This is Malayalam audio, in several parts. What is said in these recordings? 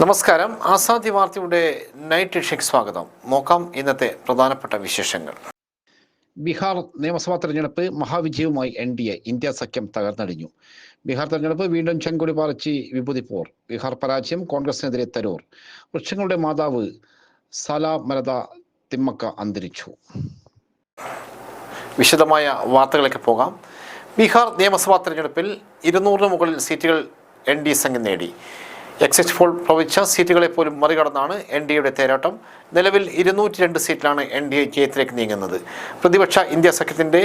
നമസ്കാരം. ആസാദി വാർത്തയുടെ നൈറ്റ് എഡിഷയ്ക്ക് സ്വാഗതം. നോക്കാം ഇന്നത്തെ പ്രധാനപ്പെട്ട വിശേഷങ്ങൾ. ബീഹാർ നിയമസഭാ തെരഞ്ഞെടുപ്പ് മഹാവിജയവുമായി എൻ ഡി എ ഇന്ത്യ സഖ്യം തകർന്നടിഞ്ഞു. ബീഹാർ തെരഞ്ഞെടുപ്പ് വീണ്ടും ചെങ്കൊടി പാറിച്ച് വിഭൂതിപ്പോർ പോർ. ബീഹാർ പരാജയം കോൺഗ്രസിനെതിരെ തരൂർ. വൃക്ഷങ്ങളുടെ മാതാവ് സലാ മരത തിമ്മക്ക അന്തരിച്ചു. വിശദമായ വാർത്തകളിലേക്ക് പോകാം. ബീഹാർ നിയമസഭാ തെരഞ്ഞെടുപ്പിൽ ഇരുന്നൂറിന് മുകളിൽ സീറ്റുകൾ എൻ ഡി സംഘം നേടി. എക്സിറ്റ് പോൾ പ്രവചിച്ച സീറ്റുകളെ പോലും മറികടന്നാണ് എൻ ഡി എയുടെ തേരാട്ടം. നിലവിൽ ഇരുന്നൂറ്റി രണ്ട് സീറ്റിലാണ് എൻ ഡി എ ജയത്തിലേക്ക് നീങ്ങുന്നത്. പ്രതിപക്ഷ ഇന്ത്യ സഖ്യത്തിന്റെ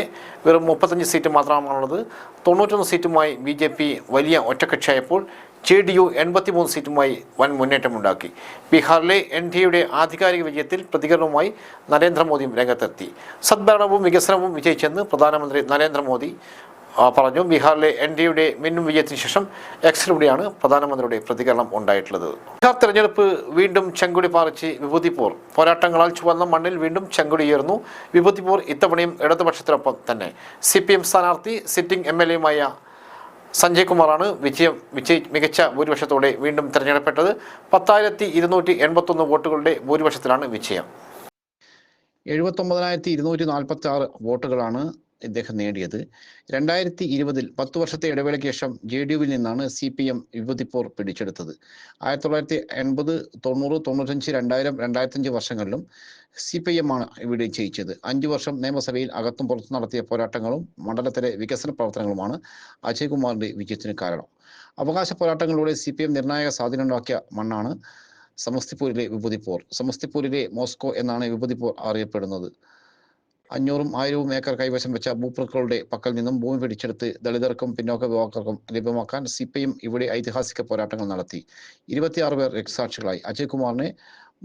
വെറും മുപ്പത്തഞ്ച് സീറ്റ് മാത്രമാണുള്ളത്. തൊണ്ണൂറ്റൊന്ന് സീറ്റുമായി ബി ജെ പി വലിയ ഒറ്റക്കക്ഷിയായപ്പോൾ ജെ ഡി യു എൺപത്തിമൂന്ന് സീറ്റുമായി വൻ മുന്നേറ്റമുണ്ടാക്കി. ബീഹാറിലെ എൻ ഡി എയുടെ ആധികാരിക വിജയത്തിൽ പ്രതികരണവുമായി നരേന്ദ്രമോദിയും രംഗത്തെത്തി. സദ്ഭരണവും വികസനവും വിജയിച്ചെന്ന് പ്രധാനമന്ത്രി നരേന്ദ്രമോദി പറഞ്ഞു. ബീഹാറിലെ എൻ ഡി എയുടെ മിന്നും വിജയത്തിന് ശേഷം എക്സിലൂടെയാണ് പ്രധാനമന്ത്രിയുടെ പ്രതികരണം ഉണ്ടായിട്ടുള്ളത്. ബീഹാർ തെരഞ്ഞെടുപ്പ് വീണ്ടും ചെങ്കുടി പാറിച്ച് വിഭൂതിപൂർ പോരാട്ടങ്ങളാൽ ചുവന്ന മണ്ണിൽ വീണ്ടും ചെങ്കുടിയേറുന്നു വിഭൂതിപൂർ ഇത്തവണയും ഇടതുപക്ഷത്തിനൊപ്പം തന്നെ. സി പി എം സ്ഥാനാർത്ഥി സിറ്റിംഗ് എം എൽ എയുമായ സഞ്ജയ് കുമാറാണ് വിജയം വിജയ് മികച്ച ഭൂരിപക്ഷത്തോടെ വീണ്ടും തെരഞ്ഞെടുപ്പെട്ടത് പത്തായിരത്തി ഇരുന്നൂറ്റി എൺപത്തൊന്ന് വോട്ടുകളുടെ ഭൂരിപക്ഷത്തിലാണ് വിജയം. എഴുപത്തൊമ്പതിനായിരത്തി ഇരുന്നൂറ്റി നാൽപ്പത്തി ആറ് വോട്ടുകളാണ് ഇദ്ദേഹം നേടിയത്. രണ്ടായിരത്തി ഇരുപതിൽ പത്ത് വർഷത്തെ ഇടവേളയ്ക്ക് ശേഷം ജെ ഡി യുവിൽ നിന്നാണ് സി പി എം യുവതിപ്പോർ പിടിച്ചെടുത്തത്. ആയിരത്തി തൊള്ളായിരത്തി എൺപത് തൊണ്ണൂറ് തൊണ്ണൂറ്റഞ്ച് രണ്ടായിരം രണ്ടായിരത്തഞ്ച് വർഷങ്ങളിലും സി പി എം ആണ് ഇവിടെ ജയിച്ചത്. അഞ്ചു വർഷം നിയമസഭയിൽ അകത്തും പുറത്തും നടത്തിയ പോരാട്ടങ്ങളും മണ്ഡലത്തിലെ വികസന പ്രവർത്തനങ്ങളുമാണ് അജയ് കുമാറിന്റെ വിജയത്തിന് കാരണം. അവകാശ പോരാട്ടങ്ങളിലൂടെ സി പി എം നിർണായക സ്വാധീനമുണ്ടാക്കിയ മണ്ണാണ് സമസ്തിപൂരിലെ വിഭൂതിപ്പോർ സമസ്തിപൂരിലെ മോസ്കോ എന്നാണ് വിഭൂതിപ്പോർ അറിയപ്പെടുന്നത്. അഞ്ഞൂറും ആയിരവും ഏക്കർ കൈവശം വെച്ച ഭൂപ്രക്കളുടെ പക്കൽ നിന്നും ഭൂമി പിടിച്ചെടുത്ത് ദളിതർക്കും പിന്നോക്ക വിഭാഗക്കാർക്കും ലഭ്യമാക്കാൻ സി പി എം ഇവിടെ ഐതിഹാസിക പോരാട്ടങ്ങൾ നടത്തി. ഇരുപത്തിയാറ് പേർ രക്തസാക്ഷികളായി. അജയ് കുമാറിനെ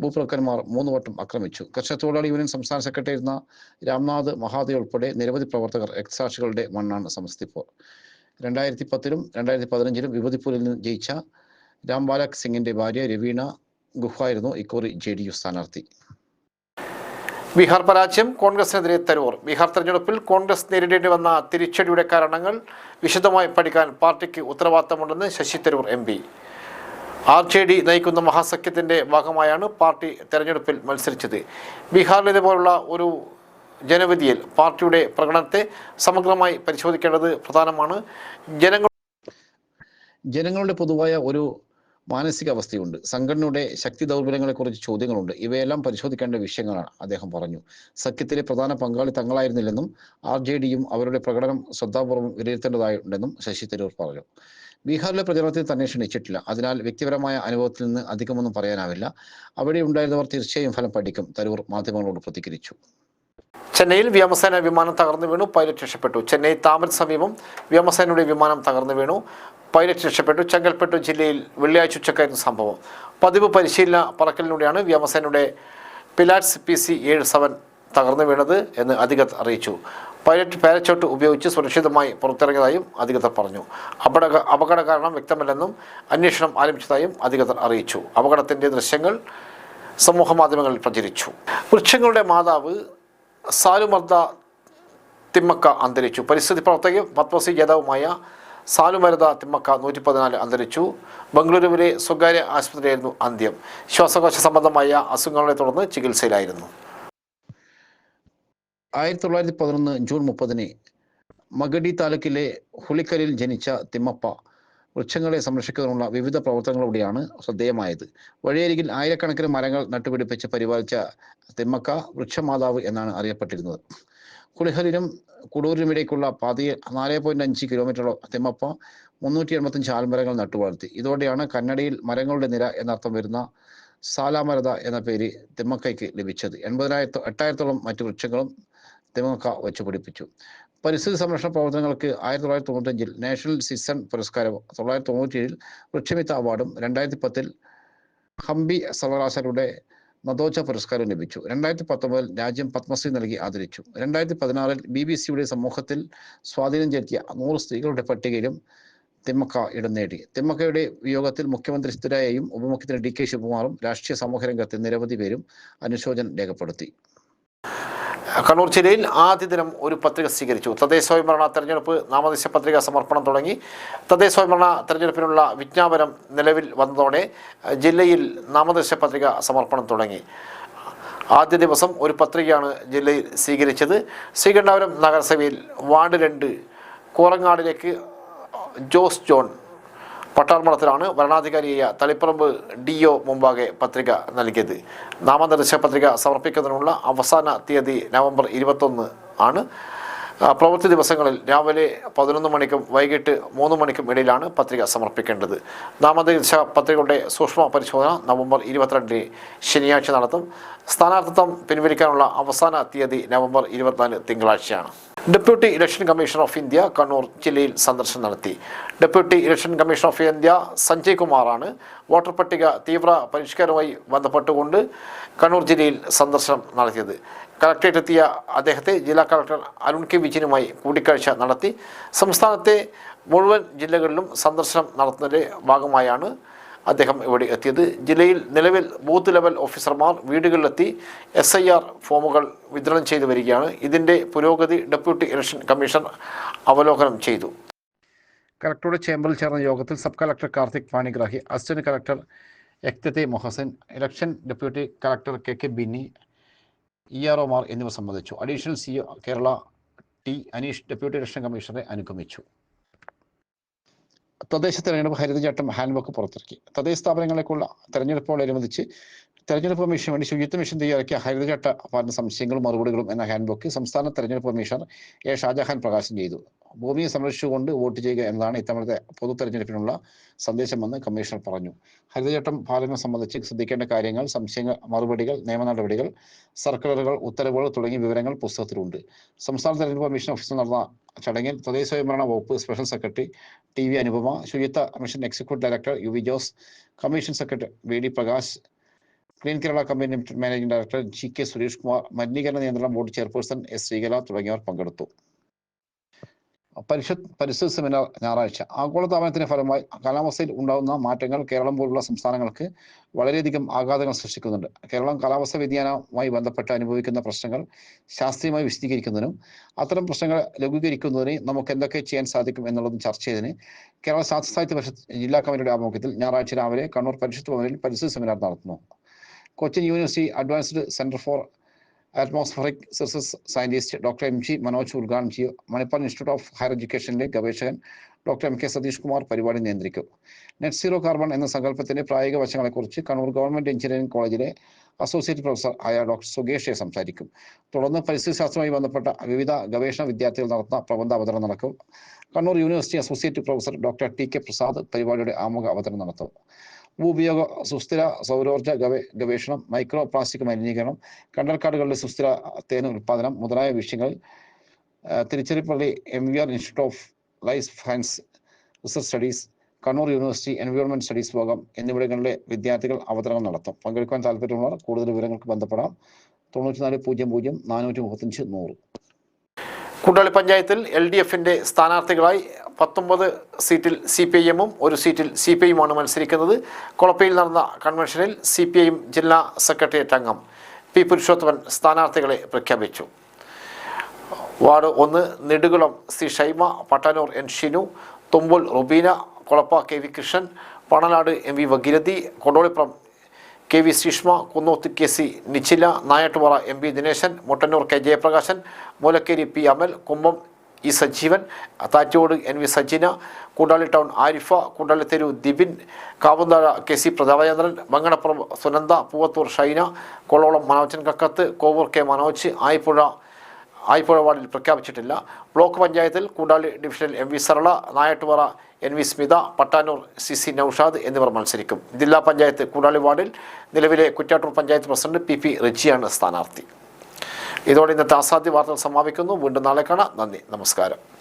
ഭൂപ്രക്കന്മാർ മൂന്ന് വട്ടം ആക്രമിച്ചു. കർഷക തൊഴിലാളി യൂണിയൻ സംസ്ഥാന സെക്രട്ടറി ഇരുന്ന രാംനാഥ് മഹാദേ ഉൾപ്പെടെ നിരവധി പ്രവർത്തകർ രക്തസാക്ഷികളുടെ മണ്ണാണ് സമസ്തിപ്പൂർ. രണ്ടായിരത്തി പത്തിലും രണ്ടായിരത്തി പതിനഞ്ചിലും വിഭതിപ്പൂരിൽ നിന്ന് ജയിച്ച രാംബാലക് സിംഗിന്റെ ഭാര്യ രവീണ ഗുഹായിരുന്നു ഇക്കുറി ജെ ഡി യു സ്ഥാനാർത്ഥി. ബീഹാർ പരാജയം കോൺഗ്രസിനെതിരെ തരൂർ. ബീഹാർ തെരഞ്ഞെടുപ്പിൽ കോൺഗ്രസ് നേരിടേണ്ടി വന്ന തിരിച്ചടിയുടെ കാരണങ്ങൾ വിശദമായി പഠിക്കാൻ പാർട്ടിക്ക് ഉത്തരവാദിത്തമുണ്ടെന്ന് Shashi Tharoor M P. R J D നയിക്കുന്ന മഹാസഖ്യത്തിന്റെ ഭാഗമായാണ് പാർട്ടി തെരഞ്ഞെടുപ്പിൽ മത്സരിച്ചത്. ബീഹാറിലേതുപോലുള്ള ഒരു ജനവിധിയിൽ പാർട്ടിയുടെ പ്രകടനത്തെ സമഗ്രമായി പരിശോധിക്കേണ്ടത് പ്രധാനമാണ്. ജനങ്ങൾ ജനങ്ങളുടെ പൊതുവായ ഒരു മാനസികാവസ്ഥയുണ്ട് സംഘടനയുടെ ശക്തി ദൗർബല്യങ്ങളെക്കുറിച്ച് ചോദ്യങ്ങളുണ്ട്. ഇവയെല്ലാം പരിശോധിക്കേണ്ട വിഷയങ്ങളാണ് അദ്ദേഹം പറഞ്ഞു. സഖ്യത്തിലെ പ്രധാന പങ്കാളി തങ്ങളായിരുന്നില്ലെന്നും ആർ ജെ ഡിയും അവരുടെ പ്രകടനം ശ്രദ്ധാപൂർവം വിലയിരുത്തേണ്ടതായിട്ടുണ്ടെന്നും ശശി തരൂർ പറഞ്ഞു. ബീഹാറിലെ പ്രചരണത്തിൽ തന്നെ ക്ഷണിച്ചിട്ടില്ല. അതിനാൽ വ്യക്തിപരമായ അനുഭവത്തിൽ നിന്ന് അധികമൊന്നും പറയാനാവില്ല. അവിടെ ഉണ്ടായിരുന്നവർ തീർച്ചയായും ഫലം പഠിക്കും തരൂർ മാധ്യമങ്ങളോട് പ്രതികരിച്ചു. ചെന്നൈയിൽ വ്യോമസേന വിമാനം തകർന്നു വീണു. പൈലറ്റ് രക്ഷപ്പെട്ടു. ചെന്നൈ താമര സമീപം വ്യോമസേനയുടെ വിമാനം തകർന്നു വീണു. പൈലറ്റ് രക്ഷപ്പെട്ടു ചെങ്കൽപ്പെട്ടു ജില്ലയിൽ വെള്ളിയാഴ്ച ഉച്ചക്കായിരുന്നു സംഭവം. പതിവ് പരിശീലന പറക്കലിലൂടെയാണ് വ്യോമസേനയുടെ പിലാറ്റ്സ് പി സി ഏഴ് സെവൻ തകർന്നു വീണത് എന്ന് അധികൃതർ അറിയിച്ചു. പൈലറ്റ് പാരച്ചോട്ട് ഉപയോഗിച്ച് സുരക്ഷിതമായി പുറത്തിറങ്ങിയതായും അധികൃതർ പറഞ്ഞു. അപകട അപകട കാരണം വ്യക്തമല്ലെന്നും അന്വേഷണം ആരംഭിച്ചതായും അധികൃതർ അറിയിച്ചു. അപകടത്തിന്റെ ദൃശ്യങ്ങൾ സമൂഹ മാധ്യമങ്ങളിൽ പ്രചരിച്ചു. വൃക്ഷങ്ങളുടെ മാതാവ് സാലുമർദ്ദ തിമ്മക്ക അന്തരിച്ചു. പരിസ്ഥിതി പ്രവർത്തകയും പത്മസി ജേതാവുമായ സാലുമരത തിമ്മക്ക നൂറ്റി പതിനാല് അന്തരിച്ചു ബംഗളൂരുവിലെ സ്വകാര്യ ആശുപത്രിയായിരുന്നു അന്ത്യം. ശ്വാസകോശ സംബന്ധമായ അസുഖങ്ങളെ തുടർന്ന് ചികിത്സയിലായിരുന്നു. ആയിരത്തി തൊള്ളായിരത്തി പതിനൊന്ന് ജൂൺ മുപ്പതിന് മഗഡി താലൂക്കിലെ ഹുളിക്കലിൽ ജനിച്ച തിമ്മപ്പ വൃക്ഷങ്ങളെ സംരക്ഷിക്കുന്നതിനുള്ള വിവിധ പ്രവർത്തനങ്ങളിലൂടെയാണ് ശ്രദ്ധേയമായത്. വഴിയരികിൽ ആയിരക്കണക്കിന് മരങ്ങൾ നട്ടുപിടിപ്പിച്ച് പരിപാലിച്ച തിമ്മക്ക വൃക്ഷമാതാവ് എന്നാണ് അറിയപ്പെട്ടിരുന്നത്. കുളിഹലിനും കുടൂരിനും ഇടയ്ക്കുള്ള പാതയിൽ നാല് പോയിന്റ് അഞ്ച് കിലോമീറ്ററോളം തെമ്മപ്പ മുന്നൂറ്റി എൺപത്തഞ്ച് ആൽമരങ്ങൾ നട്ടുവളർത്തി. ഇതോടെയാണ് കന്നഡയിൽ മരങ്ങളുടെ നിര എന്നർത്ഥം വരുന്ന സാലാമരത എന്ന പേര് തിമ്മക്കയ്ക്ക് ലഭിച്ചത്. എൺപതിനായിരത്തോ എട്ടായിരത്തോളം മറ്റു വൃക്ഷങ്ങളും തെമ്മക്ക വെച്ച് പിടിപ്പിച്ചു. പരിസ്ഥിതി സംരക്ഷണ പ്രവർത്തനങ്ങൾക്ക് ആയിരത്തി തൊള്ളായിരത്തി തൊണ്ണൂറ്റഞ്ചിൽ നാഷണൽ സിസൺ പുരസ്കാരവും തൊള്ളായിരത്തി തൊണ്ണൂറ്റിയേഴിൽ വൃക്ഷമിത്ത അവാർഡും രണ്ടായിരത്തി പത്തിൽ ഹംപി സർവകലാശാലയുടെ നദോച്ച പുരസ്കാരം ലഭിച്ചു. രണ്ടായിരത്തി പത്തൊമ്പതിൽ രാജ്യം പത്മശ്രീ നൽകി ആദരിച്ചു. രണ്ടായിരത്തി പതിനാറിൽ ബി ബി സിയുടെ സമൂഹത്തിൽ സ്വാധീനം ചെലുത്തിയ നൂറ് സ്ത്രീകളുടെ പട്ടികയിലും തിമ്മക്ക ഇടം നേടി. തിമ്മക്കയുടെ വിയോഗത്തിൽ മുഖ്യമന്ത്രി സ്ഥിരയെയും ഉപമുഖ്യമന്ത്രി ഡി കെ ശിവകുമാറും രാഷ്ട്രീയ സമൂഹ രംഗത്തെ നിരവധി പേരും അനുശോചനം രേഖപ്പെടുത്തി. കണ്ണൂർ ജില്ലയിൽ ആദ്യ ദിനം ഒരു പത്രിക സ്വീകരിച്ചു. തദ്ദേശ സ്വയംഭരണ തെരഞ്ഞെടുപ്പ് നാമനിർദ്ദേശ പത്രിക സമർപ്പണം തുടങ്ങി. തദ്ദേശ സ്വയംഭരണ തെരഞ്ഞെടുപ്പിനുള്ള വിജ്ഞാപനം നിലവിൽ വന്നതോടെ ജില്ലയിൽ നാമനിർദ്ദേശ പത്രിക സമർപ്പണം തുടങ്ങി. ആദ്യ ദിവസം ഒരു പത്രികയാണ് ജില്ലയിൽ സ്വീകരിച്ചത്. ശ്രീകണ്ഠാപുരം നഗരസഭയിൽ വാർഡ് രണ്ട് കോറങ്ങാടിലേക്ക് ജോസ് ജോൺ പട്ടാർമണത്തിലാണ് വരണാധികാരിയായ തളിപ്പറമ്പ് ഡി ഒ മുമ്പാകെ പത്രിക നൽകിയത്. നാമനിർദ്ദേശ പത്രിക സമർപ്പിക്കുന്നതിനുള്ള അവസാന തീയതി നവംബർ ഇരുപത്തൊന്ന് ആണ്. പ്രവൃത്തി ദിവസങ്ങളിൽ രാവിലെ പതിനൊന്ന് മണിക്കും വൈകിട്ട് മൂന്ന് മണിക്കും ഇടയിലാണ് പത്രിക സമർപ്പിക്കേണ്ടത്. നാമനിർദ്ദേശ പത്രികകളുടെ സൂക്ഷ്മ പരിശോധന നവംബർ ഇരുപത്തിരണ്ടിന് ശനിയാഴ്ച നടത്തും. സ്ഥാനാർത്ഥിത്വം പിൻവലിക്കാനുള്ള അവസാന തീയതി നവംബർ ഇരുപത്തിനാല് തിങ്കളാഴ്ചയാണ്. Deputy election commission of India Kannur ജില്ലയിൽ സന്ദർശനം നടത്തി. Deputy election commission of India Sanjay കുമാറാണ് വോട്ടർ പട്ടിക തീവ്ര പരിഷ്കാരവുമായി ബന്ധപ്പെട്ടുകൊണ്ട് കണ്ണൂർ ജില്ലയിൽ സന്ദർശനം നടത്തിയത്. കളക്ടറേറ്റ് എത്തിയ അദ്ദേഹത്തെ ജില്ലാ കളക്ടർ അരുൺ കെ വിജയനുമായി കൂടിക്കാഴ്ച നടത്തി. സംസ്ഥാനത്തെ മുഴുവൻ ജില്ലകളിലും സന്ദർശനം നടത്തുന്നതിന്റെ ഭാഗമായാണ് അദ്ദേഹം ഇവിടെ എത്തിയത്. ജില്ലയിൽ നിലവിൽ ബൂത്ത് ലെവൽ ഓഫീസർമാർ വീടുകളിലെത്തി എസ് ഐ ആർ ഫോമുകൾ വിതരണം ചെയ്തു വരികയാണ്. ഇതിന്റെ പുരോഗതി ഡെപ്യൂട്ടി ഇലക്ഷൻ കമ്മീഷൻ അവലോകനം ചെയ്തു. കളക്ടറുടെ ചേംബറിൽ ചേർന്ന യോഗത്തിൽ sub collector Karthik Panigrahi assistant collector എക്തത്തെ Mohsin election deputy collector K K Binny E R ഒമാർ എന്നിവർ സംബന്ധിച്ചു. Additional C Kerala T Aneesh deputy election കമ്മീഷണറെ അനുഗമിച്ചു. തദ്ദേശ തെരഞ്ഞെടുപ്പ് ഹരിതചട്ടം ഹാൻഡ്ബുക്ക് പുറത്തിറക്കി. തദ്ദേശ സ്ഥാപനങ്ങളേക്കുള്ള തെരഞ്ഞെടുപ്പോടനുബന്ധിച്ച് തെരഞ്ഞെടുപ്പ് കമ്മീഷന് വേണ്ടി ശുചിത്വ മിഷൻ തയ്യാറാക്കിയ ഹരിതചട്ട പാലന സംശയങ്ങളും മറുപടികളും എന്ന ഹാൻഡ്ബുക്ക് സംസ്ഥാന തെരഞ്ഞെടുപ്പ് കമ്മീഷണർ എ ഷാജഹാൻ പ്രകാശനം ചെയ്തു. ഭൂമിയെ സംരക്ഷിച്ചുകൊണ്ട് വോട്ട് ചെയ്യുക എന്നതാണ് ഇത്തവണത്തെ പൊതു തെരഞ്ഞെടുപ്പിനുള്ള സന്ദേശമെന്ന് കമ്മീഷണർ പറഞ്ഞു. ഹരിതചട്ടം പാലനം സംബന്ധിച്ച് ശ്രദ്ധിക്കേണ്ട കാര്യങ്ങൾ സംശയങ്ങൾ മറുപടികൾ നിയമ നടപടികൾ സർക്കുലറുകൾ ഉത്തരവുകൾ തുടങ്ങിയ വിവരങ്ങൾ പുസ്തകത്തിലുണ്ട്. സംസ്ഥാന തെരഞ്ഞെടുപ്പ് കമ്മീഷൻ ഓഫീസിൽ നടന്ന ചടങ്ങിൽ തദ്ദേശ സ്വയംഭരണ വകുപ്പ് special secretary T V Anupama ശുചിത്വ mission executive director U V Jose commission secretary V D Prakash clean Kerala company limited managing director G K Suresh Kumar മലിനീകരണ നിയന്ത്രണ ബോർഡ് ചെയർപേഴ്സൺ എസ് ശ്രീകല തുടങ്ങിയവർ പങ്കെടുത്തു. പരിഷത്ത് പരിസ്ഥിതി സെമിനാർ ഞായറാഴ്ച. ആഗോളതാപനത്തിന്റെ ഫലമായി കാലാവസ്ഥയിൽ ഉണ്ടാകുന്ന മാറ്റങ്ങൾ കേരളം പോലുള്ള സംസ്ഥാനങ്ങൾക്ക് വളരെയധികം ആഘാതങ്ങൾ സൃഷ്ടിക്കുന്നുണ്ട്. കേരളം കാലാവസ്ഥ വ്യതിയാനവുമായി ബന്ധപ്പെട്ട് അനുഭവിക്കുന്ന പ്രശ്നങ്ങൾ ശാസ്ത്രീയമായി വിശദീകരിക്കുന്നതിനും അത്തരം പ്രശ്നങ്ങൾ ലഘൂകരിക്കുന്നതിന് നമുക്ക് എന്തൊക്കെ ചെയ്യാൻ സാധിക്കും എന്നുള്ളതും ചർച്ച ചെയ്തതിന് കേരള ശാസ്ത്ര സാഹിത്യ പരിഷത്ത് ജില്ലാ കമ്മിറ്റിയുടെ ആഭിമുഖ്യത്തിൽ ഞായറാഴ്ച രാവിലെ കണ്ണൂർ പരിഷത്ത് ഭവനിൽ പരിസ്ഥിതി സെമിനാർ നടത്തുന്നു. Cochin university advanced centre for atmospheric research scientist doctor M G Manoj ഉദ്ഘാടനം ചെയ്യും മണിപ്പാൽ ഇൻസ്റ്റിറ്റ്യൂട്ട് ഓഫ് ഹയർ എഡ്യൂക്കേഷനിലെ ഗവേഷകൻ doctor M K Satheesh Kumar പരിപാടി നിയന്ത്രിക്കും. നെറ്റ് സീറോ കാർബൺ എന്ന സങ്കല്പത്തിന്റെ പ്രായോഗിക വശങ്ങളെക്കുറിച്ച് കണ്ണൂർ ഗവൺമെന്റ് എഞ്ചിനീയറിംഗ് കോളേജിലെ അസോസിയേറ്റ് പ്രൊഫസർ ആയ ഡോക്ടർ സുകേഷ് സംസാരിക്കും. തുടർന്ന് പരിസ്ഥിതി ശാസ്ത്രവുമായി ബന്ധപ്പെട്ട വിവിധ ഗവേഷണ വിദ്യാർത്ഥികൾ നടത്തുന്ന പ്രബന്ധ അവതരണം നടക്കും. Kannur university associate professor doctor T K Prasad പരിപാടിയുടെ ആമുഖ അവതരണം നടത്തും. ഭൂപയോഗ സുസ്ഥിര സൗരോർജ ഗവേ ഗവേഷണം മൈക്രോ പ്ലാസ്റ്റിക് മലിനീകരണം കണ്ടൽക്കാടുകളുടെ സുസ്ഥിര തേൻ ഉൽപ്പാദനം മുതലായ വിഷയങ്ങൾ Tiruchirappalli M V R institute of life science research studies Kannur university environment studies വിഭാഗം എന്നിവിടങ്ങളിലെ വിദ്യാർത്ഥികൾ അവതരണം നടത്തും. പങ്കെടുക്കാൻ താല്പര്യമുള്ളവർ കൂടുതൽ വിവരങ്ങൾക്ക് ബന്ധപ്പെടാം. തൊണ്ണൂറ്റിനാല് പൂജ്യം പൂജ്യം നാനൂറ്റി മുപ്പത്തഞ്ച് നൂറ്. കൂട്ടാളി പഞ്ചായത്തിൽ എൽ ഡി എഫിന്റെ സ്ഥാനാർത്ഥികളായി പത്തൊമ്പത് സീറ്റിൽ സി പി ഐ എമ്മും ഒരു സീറ്റിൽ സി പി ഐയുമാണ് മത്സരിക്കുന്നത്. കൊളപ്പയിൽ നടന്ന കൺവെൻഷനിൽ സി പി ഐ എം ജില്ലാ സെക്രട്ടേറിയറ്റ് അംഗം പി പുരുഷോത്തമൻ സ്ഥാനാർത്ഥികളെ പ്രഖ്യാപിച്ചു. വാർഡ് ഒന്ന് Nedukulam C Shaima Pattanur N Shinu Thumbul Rubeena Kolappa K V Krishnan Pananad M V Bhageerathi Kodolipuram K V Sushma Kunnoth K C Nichila Nayattupara M P Dineshan Muttannur K Jayaprakashan Moolakkeri P Amal Kumbam E Sajeevan Thattod N V Sajina Koodali town Arifa Koodali തെരു Dibin Kavunthazha K C Prathapachandran Manganappuram Sunanda Poovathur Shaina Kololam Manojan Kakkath Kovur K Manoj Ayippuzha Ayippuzha വാർഡിൽ പ്രഖ്യാപിച്ചിട്ടില്ല. ബ്ലോക്ക് പഞ്ചായത്തിൽ കൂടാളി ഡിവിഷനിൽ M V Sarala Nayattupara N V Smitha Pattanur C C Noushad എന്നിവർ മത്സരിക്കും. ജില്ലാ പഞ്ചായത്ത് കൂടാളി വാർഡിൽ നിലവിലെ Kuttattur panchayat president P P റിച്ചിയാണ് സ്ഥാനാർത്ഥി. ഇതോടെ ഇന്നത്തെ അസാധ്യ വാർത്തകൾ സമാപിക്കുന്നു. വീണ്ടും നാളെ കാണാം. നന്ദി. നമസ്കാരം.